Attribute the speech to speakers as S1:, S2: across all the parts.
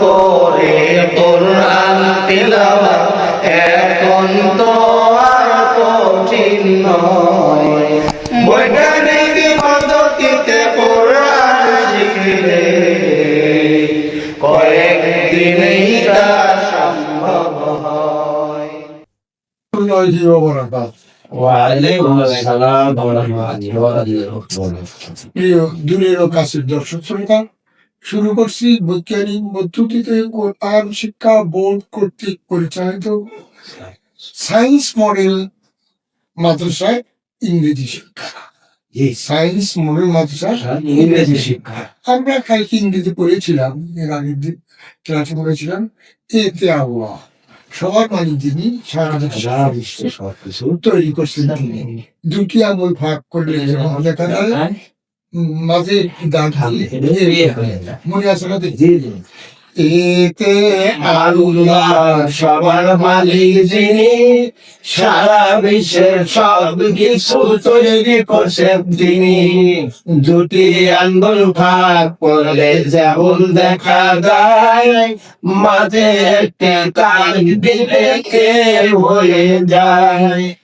S1: করে কোরআন তিলাওয়াত এখন তো আর কঠিন নয়। বৈজ্ঞানিক পদ্ধতিতে কোরআন শিখলে কয়েক তা সম্ভব হয়।
S2: ওয়ালাইকুম আসসালাম ওয়া রাহমাতুল্লাহি ওয়া বারাকাতুহু।
S3: প্রিয় দূরের ও দর্শক শ্রোতা শুরু করছি বৈজ্ঞানিক পদ্ধতিতে কোরআন শিক্ষা বোর্ড কর্তৃক পরিচালিত সায়েন্স মডেল মাদ্রাসায় ইংরেজি শিক্ষা।
S2: জি
S3: সায়েন্স মডেল মাদ্রাসা
S2: ইংরেজি শিক্ষা।
S3: আমরা কালকে ইংরেজি পড়েছিলাম এর আগের দিন ক্লাসে পড়েছিলাম। এতে আল্লাহ সবার মানে তিনি সারা
S2: সারা
S3: বিশ্বে
S2: বিশ্বে সবকিছু
S3: তৈরি করছেন তিনি। দুটি আঙুল ভাগ করলে যেমন দেখা যায় মাঝে দিয়ে মনে আছে
S2: জি
S3: এতে
S2: আল্লাহ সবার মালিক যিনি সারা বিশ্বের সব কিছু তৈরি করছেন তিনি। দুটি আঙ্গুল ভাগ করলে যেমন দেখা যায় মাঝে একটি কাল দিলে হয়ে যায়।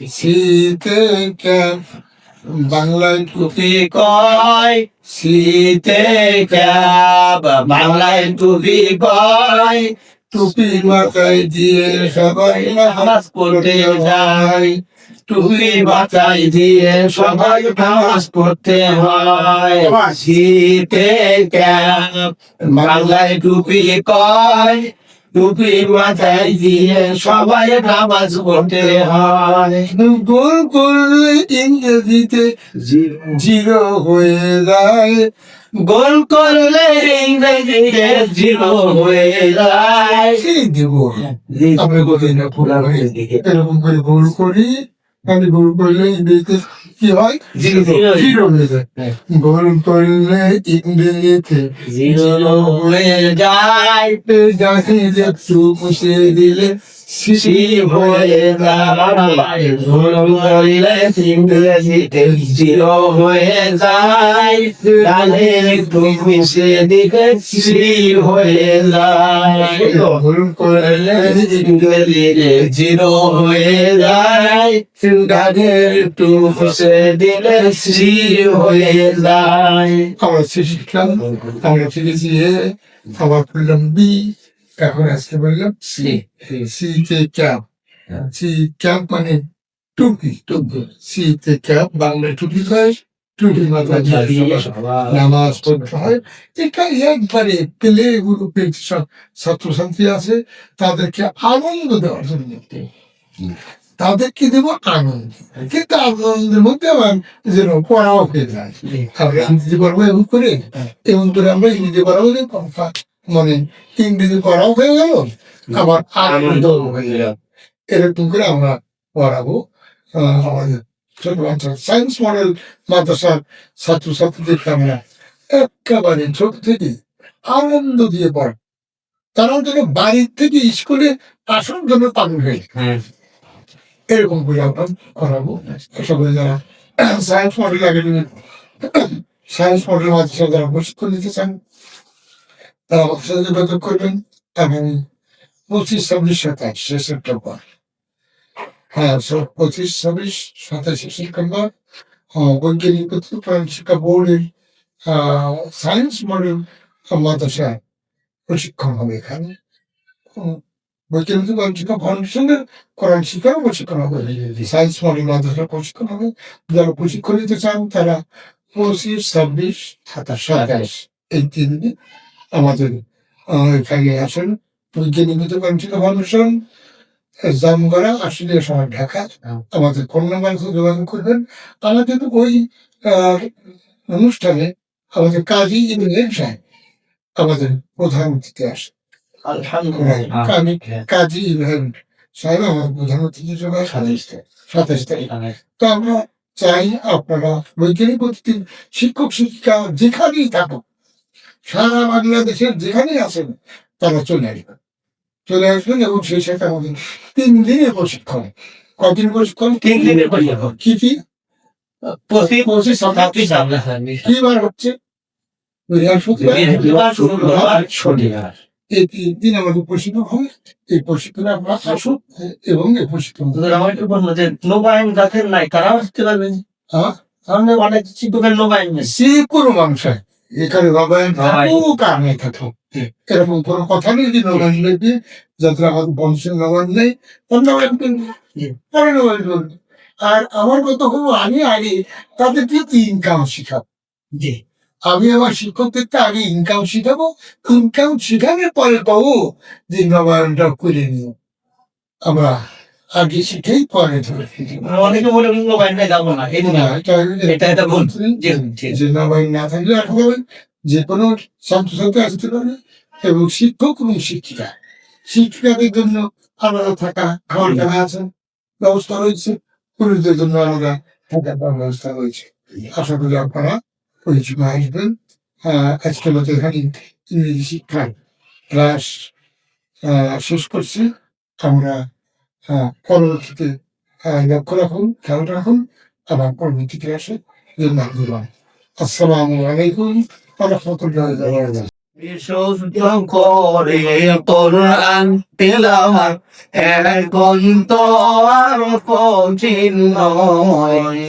S3: শীতে বাংলায়
S2: টুপি কয় শীতে ক্যাব। বাংলায় টুপি কয়
S3: টুপি মাথায় দিয়ে সবাই
S2: নামাজ পড়তে যায় টুপি মাথায় দিয়ে সবাই নামাজ পড়তে হয়। শীতে ক্যাব বাংলায় টুপি কয় টুপি মাথায় দিয়ে সবাই নামাজ পড়তে হয়।
S3: গোল করলে ইংরেজিতে জিরো হয়ে যায়।
S2: গোল করলে ইংরেজিতে জিরো হয়ে যায়।
S3: দেব। ভুল এরকম করে ভুল করি আমি ভুল করলে ইংরেজিতে কি হয়?
S2: জিরো।
S3: জিরো হয়ে যায়। ভুল করলে ইংরেজিতে
S2: জিরো হয়ে যায়
S3: দিলে
S2: হয়ে যায় ভুল করলে ইংরেজিতে জিরো হয়ে যায়। হয়ে যায়
S3: করলে
S2: ইংরেজিতে জিরো হয়ে যায়। মিশে দিলে সি হয়ে যায়।
S3: আমরা শিখলাম আমরা শিখেছি এ আবার করলাম বি এখন আজকে বললাম সি। সি। তে ক্যাপ। সি ক্যাপ মানে টুপি। টুপি। সি তে ক্যাপ বাংলা টুপি হয় টুপি মাথা নামাজ পড়তে হয়। এটা একবারে পেলে গ্রুপের সব ছাত্রছাত্রী আছে তাদেরকে আনন্দ দেওয়ার জন্য। তাদেরকে দেব আনন্দ। কিন্তু আনন্দের মধ্যে আমার যেন পড়াও হয়ে যায়। আমরা ইংরেজি পড়াবো এমন করে এমন করে আমরা ইংরেজি পড়াবো যে মানে ইংরেজি পড়াও হয়ে গেল আবার আনন্দ হয়ে গেল। এরকম করে আমরা পড়াবো। আমাদের ছোট বাচ্চা সায়েন্স মডেল মাদ্রাসার ছাত্রছাত্রীদেরকে আমরা একেবারে ছোট থেকে আনন্দ দিয়ে পড় তারা যেন বাড়ির থেকে স্কুলে আসার জন্য পাগল হয়ে। এরকম করে আমরা করাবো। সকলে যারা science model academy science model মাদ্রাসা যারা প্রশিক্ষণ নিতে চান, তারা আমাদের সাথে যোগাযোগ করবেন। আগামী পঁচিশ, ছাব্বিশ সাতাশে সেপ্টেম্বর। হ্যাঁ পঁচিশ, ছাব্বিশ সাতাশে সেপ্টেম্বর বৈজ্ঞানিক পদ্ধতি শিক্ষা বোর্ডের সায়েন্স মডেল মাদ্রাসা প্রশিক্ষণ হবে এখানে। বৈজ্ঞানিক শিক্ষা ফাউন্ডেশনের কোরআন শিক্ষারও প্রশিক্ষণ হবে সায়েন্স মডেল মাদ্রাসা প্রশিক্ষণ হবে যারা প্রশিক্ষণ নিতে চান তারা পঁচিশ ছাব্বিশ সাতাশ সাতাশ এই তিন দিন আমাদের এখানে আসেন বৈজ্ঞানিক কোরআন ফাউন্ডেশন জামগড়া আশুলিয়া শহর ঢাকা আমাদের ফোন নাম্বার যোগাযোগ করবেন তারা কিন্তু ওই অনুষ্ঠানে আমাদের কাজী ইংরেজ সাহেব আমাদের প্রধান অতিথি আসে
S2: আলহামদুলিল্লাহ।
S3: কাজী ইব্রাহিম সাহেব আমার বোঝানো থেকে সাতাশ তারিখ তো আমরা চাই আপনারা বৈজ্ঞানিক পদ্ধতির শিক্ষক শিক্ষিকা যেখানেই থাকুক সারা বাংলাদেশের যেখানেই আছেন তারা চলে আসবেন। চলে আসবেন এবং সেই সাথে আমাদের তিন দিনের প্রশিক্ষণ। কদিন প্রশিক্ষণ?
S2: তিন দিনের পর্যন্ত
S3: কি কি?
S2: পঁচিশ পঁচিশ শতাব্দী সামনে
S3: কি বার হচ্ছে? বৃহস্পতিবার
S2: শনিবার।
S3: এই তিন দিন আমাদের প্রশিক্ষণ হবে। এই প্রশিক্ষণে আপনারা আসুন এবং এই প্রশিক্ষণ
S2: আমার একটু বলল যে নবায়ন যাদের নাই তারাও আসতে পারবে
S3: হ্যাঁ?
S2: অনেক শিক্ষকের নেই
S3: যে কোনো মানুষের এখানে নবায়ন। থাকুক আর নেই থাকুক। এরকম কোনো কথা নেই যে নবায়ন নেবে যাদের আমাদের বংশের নবায়ন নেই। তার নবায়ন করবে পরে নবায়ন করবে আর আমার কথা হলো আমি আগে তাদেরকে ইনকাম শিখাবো।
S2: জি।
S3: আমি আমার শিক্ষকদেরকে আগে ইনকাম শিখাবো ইনকাম শিখানোর পরে পাবো যে নবায়নটা করে নিও। আমরা আগে শিখেই পরে ধরে
S2: অনেকে বলে নবায়ন যাব না
S3: এটা-
S2: এটা
S3: যে নবায়ন না থাকলে হবে যে কোনো ছাত্রছাত্রী আসতে পারে এবং শিক্ষক এবং শিক্ষিকা। শিক্ষিকাদের জন্য আলাদা থাকা খাওয়ার টাকা আছে ব্যবস্থা রয়েছে পুরুষদের জন্য আলাদা থাকার ব্যবস্থা রয়েছে। আশা করি আপনারা সময় আসবেন আজকে আমাদের এখানে ইংরেজি শিক্ষার ক্লাস শেষ করছি। আমরা পরবর্তীতে লক্ষ্য রাখুন, খেয়াল রাখুন, আবার পরবর্তী ক্লাসে জন্য দিলাম আসসালামু আলাইকুম, রহমতুল্লাহ
S1: বিশুদ্ধ করে কোরআন তেলাওয়াত এখন তো আর কঠিন নয়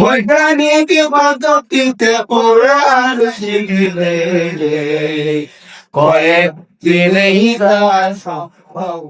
S1: বৈজ্ঞানিক পদ্ধতিতে কোরআন শিখলে কয়েক দিনেই তা সম্ভব